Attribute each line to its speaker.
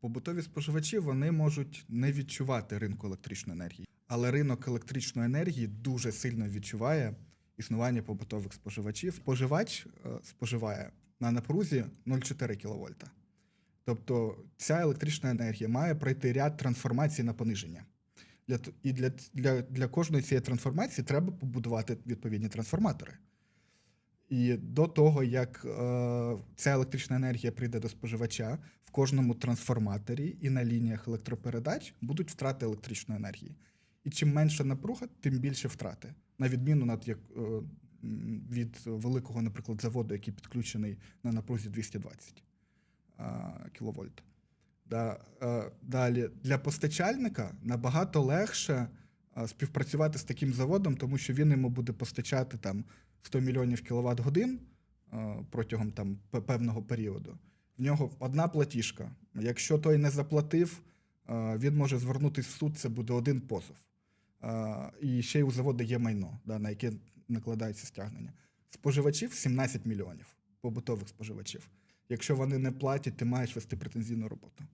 Speaker 1: Побутові споживачі вони можуть не відчувати ринку електричної енергії, але ринок електричної енергії дуже сильно відчуває існування побутових споживачів. Споживач е, споживає на напрузі 0,4 кВт. Тобто ця електрична енергія має пройти ряд трансформацій на пониження. Для, і для, для, для кожної цієї трансформації треба побудувати відповідні трансформатори. І до того, як е, ця електрична енергія прийде до споживача, в кожному трансформаторі і на лініях електропередач будуть втрати електричної енергії. І чим менша напруга, тим більше втрати. На відміну над як, е, від великого, наприклад, заводу, який підключений на напрузі 220 кВт. Да, е, далі для постачальника набагато легше е, співпрацювати з таким заводом, тому що він йому буде постачати там 100 мільйонів кіловат годин е, протягом там певного періоду. В нього одна платіжка. Якщо той не заплатив, е, він може звернутися в суд, це буде один позов. Е, І ще й у заводу є майно, на яке накладається стягнення. Споживачів 17 мільйонів, побутових споживачів. Якщо вони не платять, ти маєш вести претензійну роботу.